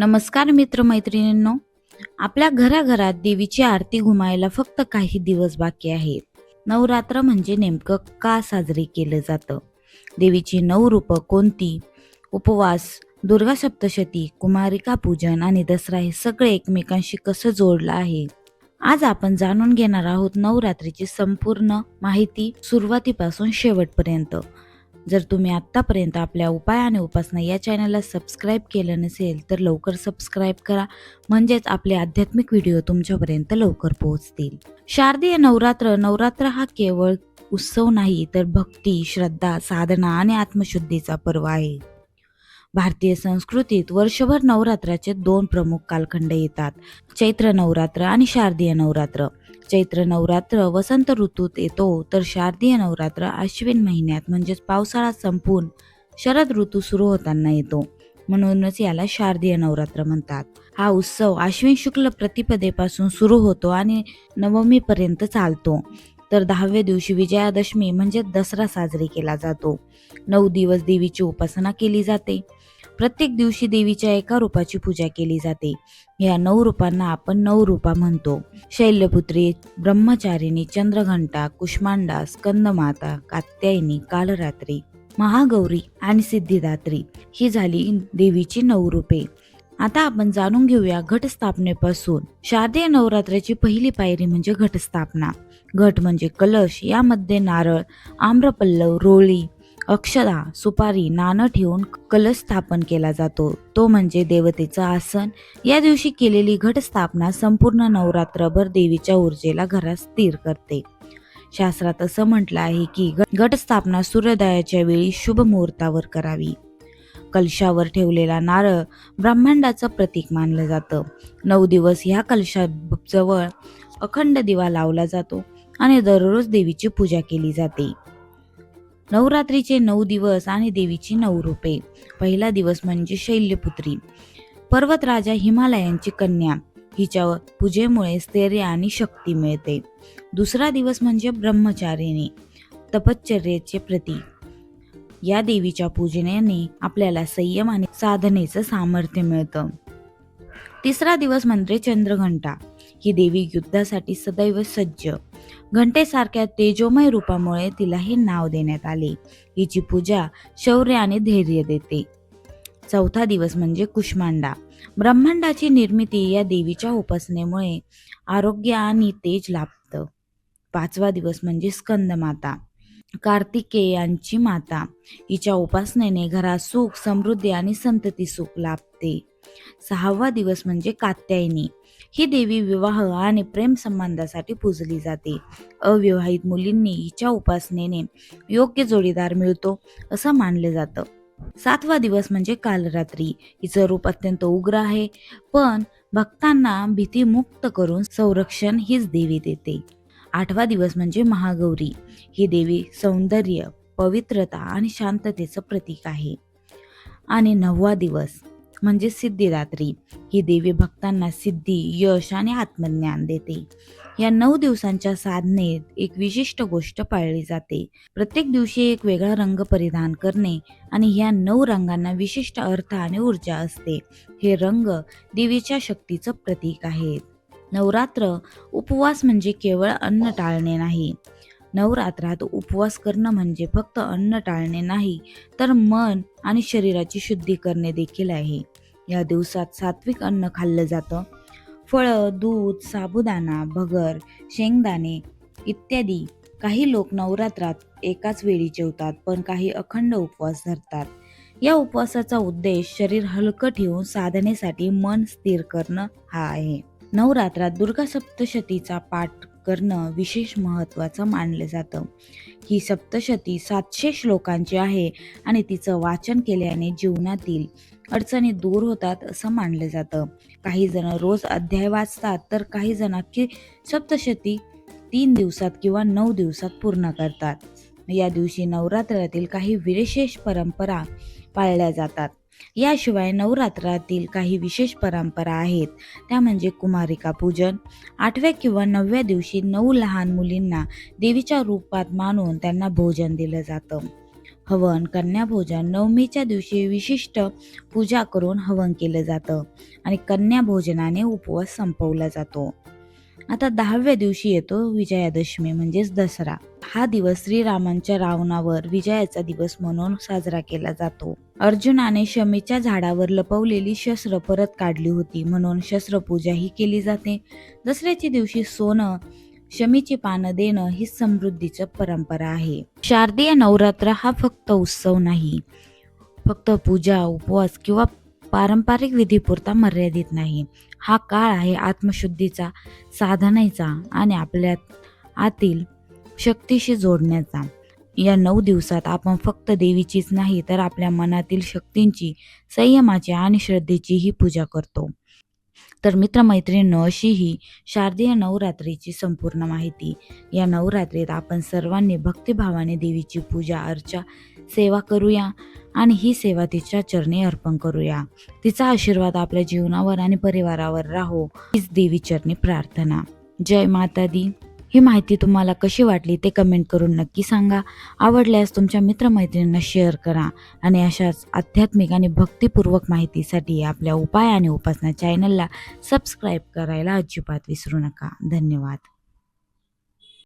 नमस्कार मित्रमैत्रिणींनो. आपल्या घराघरात देवीची आरती घुमायला फक्त काही दिवस बाकी आहेत. नवरात्र म्हणजे नेमकं का साजरे केलं जातं? देवीची नऊ रूपं कोणती? उपवास दुर्गा सप्तशती कुमारिका पूजन आणि दसरा हे सगळे एकमेकांशी कसं जोडलं आहे? आज आपण जाणून घेणार आहोत नवरात्रीची संपूर्ण माहिती सुरुवातीपासून शेवटपर्यंत. जर तुम्ही आत्तापर्यंत आपल्या उपाय आणि उपासना या चॅनलला सबस्क्राईब केलं नसेल तर लवकर सबस्क्राईब करा. म्हणजेच आपले आध्यात्मिक व्हिडिओ तुमच्यापर्यंत लवकर पोहोचतील. शारदीय नवरात्र नवरात्र हा केवळ उत्सव नाही तर भक्ती श्रद्धा साधना आणि आत्मशुद्धीचा पर्व आहे. भारतीय संस्कृतीत वर्षभर नवरात्राचे दोन प्रमुख कालखंड येतात. चैत्र नवरात्र आणि शारदीय नवरात्र. चैत्र नवरात्र वसंत ऋतूत येतो तर शारदीय नवरात्र अश्विन महिन्यात म्हणजेच पावसाळा संपून शरद ऋतू सुरू होताना येतो. म्हणूनच याला शारदीय नवरात्र म्हणतात. हा उत्सव अश्विन शुक्ल प्रतिपदेपासून सुरू होतो आणि नवमीपर्यंत चालतो. तर दहाव्या दिवशी विजयादशमी म्हणजे दसरा साजरी केला जातो. नऊ दिवस देवीची उपासना केली जाते. प्रत्येक दिवशी देवीच्या एका रूपाची पूजा केली जाते. या नऊ रूपांना आपण नऊ रूपा म्हणतो. शैल्यपुत्री ब्रह्मचारिणी चंद्रघंटा कुष्मांडा स्कंदमाता कात्यायनी कालरात्री महागौरी आणि सिद्धिदात्री ही झाली देवीची नऊ रूपे. आता आपण जाणून घेऊया घटस्थापनेपासून. शारदीय नवरात्राची पहिली पायरी म्हणजे घटस्थापना. घट म्हणजे कलश यामध्ये नारळ आम्रपल्लव रोळी अक्षदा सुपारी नाणं ठेवून कलश स्थापन केला जातो. तो म्हणजे देवतेचं आसन. या दिवशी केलेली घटस्थापना संपूर्ण नवरात्रभर देवीच्या ऊर्जेला घरात स्थिर करते. शास्त्रात असं म्हटलं आहे की घटस्थापना सूर्योदयाच्या वेळी शुभ मुहूर्तावर करावी. कलशावर ठेवलेला नारळ ब्रह्मांडाचं प्रतीक मानलं जातं. नऊ दिवस ह्या कलशाजवळ अखंड दिवा लावला जातो आणि दररोज देवीची पूजा केली जाते. नवरात्रीचे नऊ दिवस आणि देवीची नऊ रूपे. पहिला दिवस म्हणजे शैल्यपुत्री. पर्वतराजा हिमालयांची कन्या. हिच्या पूजेमुळे स्थैर्य आणि शक्ती मिळते. दुसरा दिवस म्हणजे ब्रह्मचारिणी. तपश्चर्याचे प्रतीक. या देवीच्या पूजनेने आपल्याला संयम आणि साधनेचं सामर्थ्य मिळतं. तिसरा दिवस म्हणजे चंद्रघंटा. ही देवी युद्धासाठी सदैव सज्ज. घंटेसारख्या तेजोमय रूपामुळे तिला हे नाव देण्यात आले. हिची पूजा शौर्य आणि धैर्य देते. चौथा दिवस म्हणजे कुष्मांडा. ब्रह्मांडाची निर्मिती या देवीच्या उपासनेमुळे आरोग्य आणि तेज लाभतं. पाचवा दिवस म्हणजे स्कंदमाता. कार्तिकेयांची माता. हिच्या उपासनेने घरात सुख समृद्धी आणि संतती सुख लाभते. सहावा दिवस म्हणजे कात्यायनी. ही देवी विवाह आणि प्रेम संबंधासाठी पूजली जाते. अविवाहित मुलींनी हिच्या उपासनेने योग्य जोडीदार मिळतो असं मानलं जातं. सातवा दिवस म्हणजे कालरात्री. हिचं रूप अत्यंत उग्र आहे पण भक्तांना भीतीमुक्त करून संरक्षण हीच देवी देते. आठवा दिवस म्हणजे महागौरी. ही देवी सौंदर्य पवित्रता आणि शांततेचं प्रतीक आहे. आणि नववा दिवस. म्हणजे सिद्धिदात्री. ही देवी भक्तांना सिद्धी यश आणि आत्मज्ञान देते. या नऊ दिवसांच्या साधनेत एक विशिष्ट गोष्ट पाळली जाते. प्रत्येक दिवशी एक वेगळा रंग परिधान करणे आणि या नऊ रंगांना विशिष्ट अर्थ आणि ऊर्जा असते. हे रंग देवीच्या शक्तीचं प्रतीक आहे नवरात्र उपवास म्हणजे केवळ अन्न टाळणे नाही. नवरात्रात उपवास करणं म्हणजे फक्त अन्न टाळणे नाही तर मन आणि शरीराची शुद्धी करणे देखील आहे. या दिवसात सात्विक अन्न खाल्लं जातं. फळं दूध साबुदाणा भगर शेंगदाणे इत्यादी. काही लोक नवरात्रात एकाच वेळी जेवतात पण काही अखंड उपवास धरतात. या उपवासाचा उद्देश शरीर हलकं ठेवून साधनेसाठी मन स्थिर करणं हा आहे. नवरात्रात दुर्गा सप्तशतीचा पाठ करणं विशेष महत्त्वाचं मानलं जातं. ही सप्तशती सातशे श्लोकांची आहे आणि तिचं वाचन केल्याने जीवनातील अडचणी दूर होतात असं मानलं जातं. काही जण रोज अध्याय वाचतात तर काही जण अख्खी सप्तशती तीन दिवसात किंवा नऊ दिवसात पूर्ण करतात. या दिवशी नवरात्रातील काही विशेष परंपरा पाळल्या जातात. याशिवाय नवरात्रातील काही विशेष परंपरा आहेत. त्या म्हणजे कुमारिका पूजन. आठव्या किंवा नवव्या दिवशी नऊ लहान मुलींना देवीच्या रूपात मानून त्यांना भोजन दिलं जातं. हवन कन्याभोजन नवमीच्या दिवशी विशिष्ट पूजा करून हवन केलं जातं आणि कन्याभोजनाने उपवास संपवला जातो. आता दहाव्या दिवशी येतो विजयादशमी म्हणजेच दसरा. हा दिवस श्रीरामांच्या रावणावर विजयाचा दिवस म्हणून साजरा केला जातो. अर्जुनाने शमीच्या झाडावर लपवलेली शस्त्र परत काढली होती म्हणून शस्त्रपूजा ही केली जाते. दसऱ्याच्या दिवशी सोनं शमीची पानं देणं ही समृद्धीची परंपरा आहे. शारदीय नवरात्र हा फक्त उत्सव नाही. फक्त पूजा उपवास किंवा पारंपरिक विधीपुरता मर्यादित नाही. हा काळ आहे आत्मशुद्धीचा साधनेचा आणि आपल्या आतील शक्तीशी जोडण्याचा. या नऊ दिवसात आपण फक्त देवीचीच नाही तर आपल्या मनातील शक्तींची संयमाची आणि श्रद्धेचीही पूजा करतो. तर मित्रमैत्रिणींनो अशी ही शारदीय नवरात्रीची संपूर्ण माहिती. या नवरात्रीत आपण सर्वांनी भक्तिभावाने देवीची पूजा अर्चा सेवा करूया आणि ही सेवा तिच्या चरणी अर्पण करूया. तिचा आशीर्वाद आपल्या जीवनावर आणि परिवारावर राहो. हीच देवी चरणी प्रार्थना. जय माता दी. ही माहिती तुम्हाला कशी वाटली ते कमेंट करून नक्की सांगा. आवडल्यास तुमच्या मित्रमैत्रिणींना शेअर करा आणि अशाच आध्यात्मिक आणि भक्तिपूर्वक माहितीसाठी आपल्या उपाय आणि उपासना चॅनलला सबस्क्राईब करायला अजिबात विसरू नका. धन्यवाद.